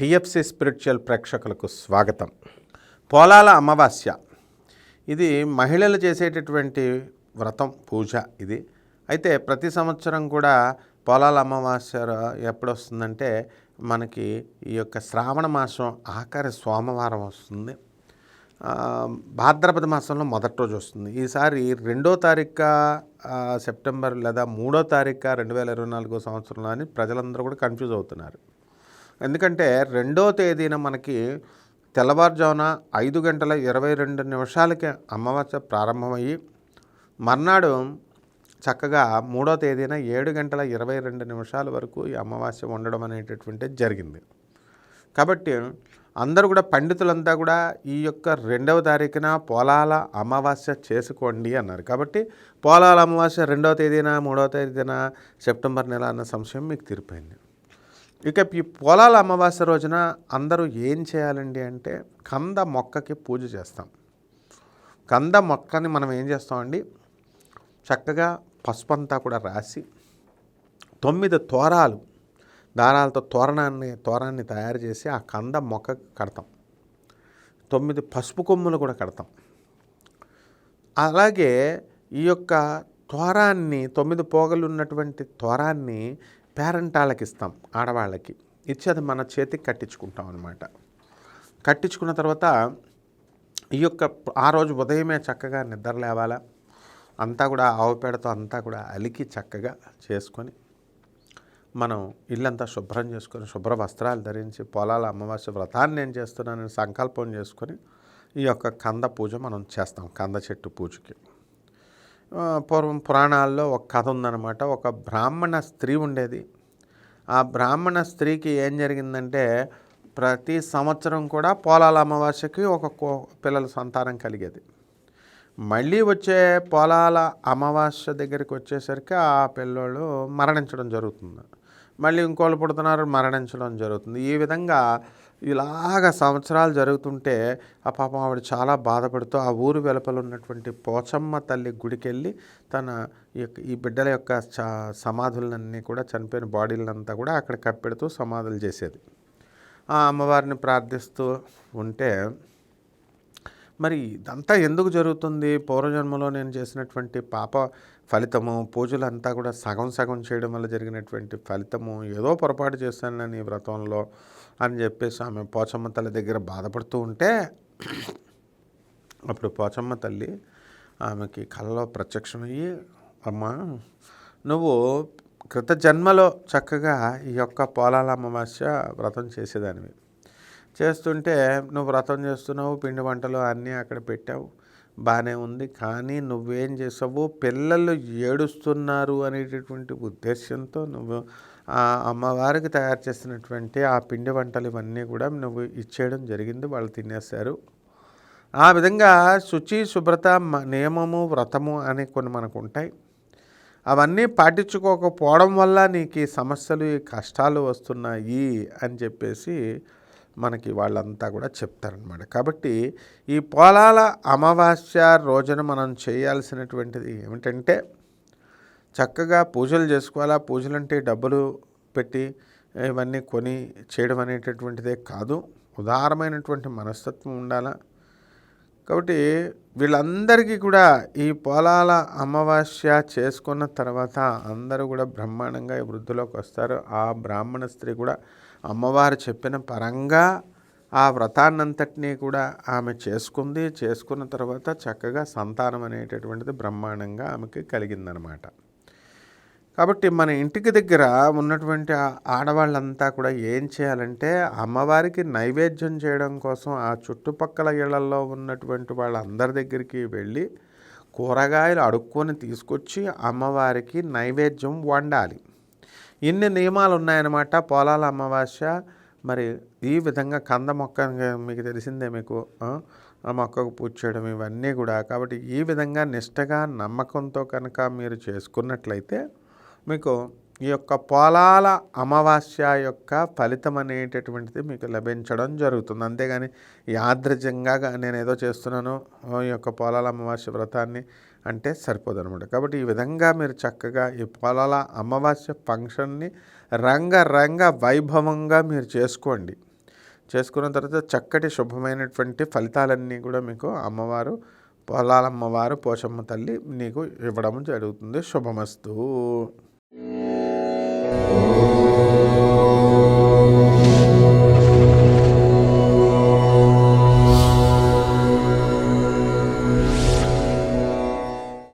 TFC spiritual ప్రేక్షకులకు స్వాగతం. పోలాల అమావాస్య. ఇది మహిళలు చేసేటటువంటి వ్రతం పూజ ఇది. అయితే ప్రతి సంవత్సరం కూడా పోలాల అమావాస్య ఎప్పుడు వస్తుందంటే మనకి ఈ యొక్క శ్రావణ మాసం ఆఖరి సోమవారం వస్తుంది. భాద్రపద మాసంలో మొదటి రోజు వస్తుంది. ఈసారి రెండో తారీఖు సెప్టెంబర్ లేదా మూడో తారీఖు రెండు వేల ఇరవై నాలుగో సంవత్సరంలో అని ప్రజలందరూ కూడా కన్ఫ్యూజ్ అవుతున్నారు. ఎందుకంటే రెండో తేదీన మనకి తెల్లవారుజామున ఐదు గంటల ఇరవై రెండు నిమిషాలకి అమావాస్య ప్రారంభమయ్యి మర్నాడు చక్కగా మూడో తేదీన ఏడు గంటల ఇరవై రెండు నిమిషాల వరకు ఈ అమావాస్య ఉండడం అనేటటువంటి జరిగింది. కాబట్టి అందరూ కూడా పండితులంతా కూడా ఈ యొక్క రెండవ తారీఖున పోలాల అమావాస్య చేసుకోండి అన్నారు. కాబట్టి పోలాల అమావాస్య రెండవ తేదీన మూడవ తేదీన సెప్టెంబర్ నెల అన్న సంశయం మీకు తీరిపోయింది. ఇక ఈ పొలాల అమావాస్య రోజున అందరూ ఏం చేయాలండి అంటే కంద మొక్కకి పూజ చేస్తాం. కంద మొక్కని మనం ఏం చేస్తామండి? చక్కగా పసుపు అంతా కూడా రాసి తొమ్మిది తోరాలు దారాలతో తోరణాన్ని తోరాన్ని తయారు చేసి ఆ కంద మొక్కకి కడతాం. తొమ్మిది పసుపు కొమ్ములు కూడా కడతాం. అలాగే ఈ యొక్క తోరాన్ని తొమ్మిది పోగలు ఉన్నటువంటి తోరాన్ని పేరెంటాలకి ఇస్తాం ఆడవాళ్ళకి. ఇచ్చి అది మన చేతికి కట్టించుకుంటాం అనమాట కట్టించుకున్న తర్వాత ఈ యొక్క ఆ రోజు ఉదయమే చక్కగా నిద్ర లేవాలా? అంతా కూడా ఆవు పేడతో అంతా కూడా అలికి చక్కగా చేసుకొని మనం ఇల్లంతా శుభ్రం చేసుకొని శుభ్ర వస్త్రాలు ధరించి పొలాల అమావాస్య వ్రతాన్ని నేను చేస్తున్నానని సంకల్పం చేసుకొని ఈ యొక్క కంద పూజ మనం చేస్తాం కంద చెట్టు పూజకి. పూర్వం పురాణాల్లో ఒక కథ ఉందన్నమాట. ఒక బ్రాహ్మణ స్త్రీ ఉండేది. ఆ బ్రాహ్మణ స్త్రీకి ఏం జరిగిందంటే ప్రతి సంవత్సరం కూడా పోలాల అమావాస్యకి ఒక పిల్లల సంతానం కలిగేది. మళ్ళీ వచ్చే పొలాల అమావాస్య దగ్గరికి వచ్చేసరికి ఆ పిల్లోళ్ళు మరణించడం జరుగుతుంది. మళ్ళీ ఇంకోళ్ళు పుడుతున్నారు మరణించడం జరుగుతుంది. ఈ విధంగా ఇలాగ సంవత్సరాలు జరుగుతుంటే ఆ పాపం ఆవిడ చాలా బాధపడుతూ ఆ ఊరు వెలుపల ఉన్నటువంటి పోచమ్మ తల్లి గుడికెళ్ళి తన ఈ ఈ బిడ్డల యొక్క చ సమాధులన్నీ కూడా చనిపోయిన బాడీలంతా కూడా అక్కడ కప్పెడుతూ సమాధులు చేసేది. ఆ అమ్మవారిని ప్రార్థిస్తూ ఉంటే మరి ఇదంతా ఎందుకు జరుగుతుంది? పూర్వజన్మలో నేను చేసినటువంటి పాప ఫలితము పూజలంతా కూడా సగం సగం చేయడం వల్ల జరిగినటువంటి ఫలితము ఏదో పొరపాటు చేశాను నేను ఈ వ్రతంలో అని చెప్పేసి ఆమె పోచమ్మ తల్లి దగ్గర బాధపడుతూ ఉంటే అప్పుడు పోచమ్మ తల్లి ఆమెకి కళ్ళలో ప్రత్యక్షమయ్యి అమ్మా నువ్వు కృత జన్మలో చక్కగా ఈ యొక్క పోలాల అమావాస్య వ్రతం చేసేదానివి. చేస్తుంటే నువ్వు వ్రతం చేస్తున్నావు పిండి వంటలు అన్నీ అక్కడ పెట్టావు. బాగానే ఉంది. కానీ నువ్వేం చేసావు? పిల్లలు ఏడుస్తున్నారు అనేటటువంటి ఉద్దేశంతో నువ్వు ఆ అమ్మవారికి తయారు చేసినటువంటి ఆ పిండి వంటలు ఇవన్నీ కూడా నువ్వు ఇచ్చేయడం జరిగింది. వాళ్ళు తినేశారు. ఆ విధంగా శుచి శుభ్రత నియమము వ్రతము అని కొన్ని మనకు ఉంటాయి. అవన్నీ పాటించుకోకపోవడం వల్ల నీకు ఈ సమస్యలు ఈ కష్టాలు వస్తున్నాయి అని చెప్పేసి మనకి వాళ్ళంతా కూడా చెప్తారనమాట కాబట్టి ఈ పొలాల అమావాస్య రోజున మనం చేయాల్సినటువంటిది ఏమిటంటే చక్కగా పూజలు చేసుకోవాలా? పూజలు అంటే డబ్బులు పెట్టి ఇవన్నీ కొని చేయడం అనేటటువంటిదే కాదు. ఉదారమైనటువంటి మనస్తత్వం ఉండాలా? కాబట్టి వీళ్ళందరికీ కూడా ఈ పొలాల అమావాస్య చేసుకున్న తర్వాత అందరూ కూడా బ్రహ్మాండంగా ఈ వృద్ధిలోకి వస్తారు. ఆ బ్రాహ్మణ స్త్రీ కూడా అమ్మవారు చెప్పిన పరంగా ఆ వ్రతాన్నంతటినీ కూడా ఆమె చేసుకుంది. చేసుకున్న తర్వాత చక్కగా సంతానం అనేటటువంటిది బ్రహ్మాండంగా ఆమెకి కలిగిందనమాట. కాబట్టి మన ఇంటికి దగ్గర ఉన్నటువంటి ఆడవాళ్ళంతా కూడా ఏం చేయాలంటే అమ్మవారికి నైవేద్యం చేయడం కోసం ఆ చుట్టుపక్కల ఇళ్ళలో ఉన్నటువంటి వాళ్ళందరి దగ్గరికి వెళ్ళి కూరగాయలు అడుక్కొని తీసుకొచ్చి అమ్మవారికి నైవేద్యం వండాలి. ఇన్ని నియమాలు ఉన్నాయన్నమాట పొలాల అమావాస్య మరి ఈ విధంగా కంద మొక్క మీకు తెలిసిందే మీకు ఆ? మొక్కకు పూజ చేయడం ఇవన్నీ కూడా కాబట్టి ఈ విధంగా నిష్టగా నమ్మకంతో కనుక మీరు చేసుకున్నట్లయితే మీకు ఈ యొక్క పొలాల అమావాస్య యొక్క ఫలితం అనేటటువంటిది మీకు లభించడం జరుగుతుంది. అంతేగాని యాదృజంగా నేను ఏదో చేస్తున్నాను ఈ యొక్క పొలాల అమావాస్య వ్రతాన్ని అంటే సరిపోదు అనమాట కాబట్టి ఈ విధంగా మీరు చక్కగా ఈ పొలాల అమావాస్య ఫంక్షన్ని రంగ రంగ వైభవంగా మీరు చేసుకోండి. చేసుకున్న తర్వాత చక్కటి శుభమైనటువంటి ఫలితాలన్నీ కూడా మీకు అమ్మవారు పొలాలమ్మవారు పోషమ్మ తల్లి నీకు ఇవ్వడం జరుగుతుంది. శుభమస్తు.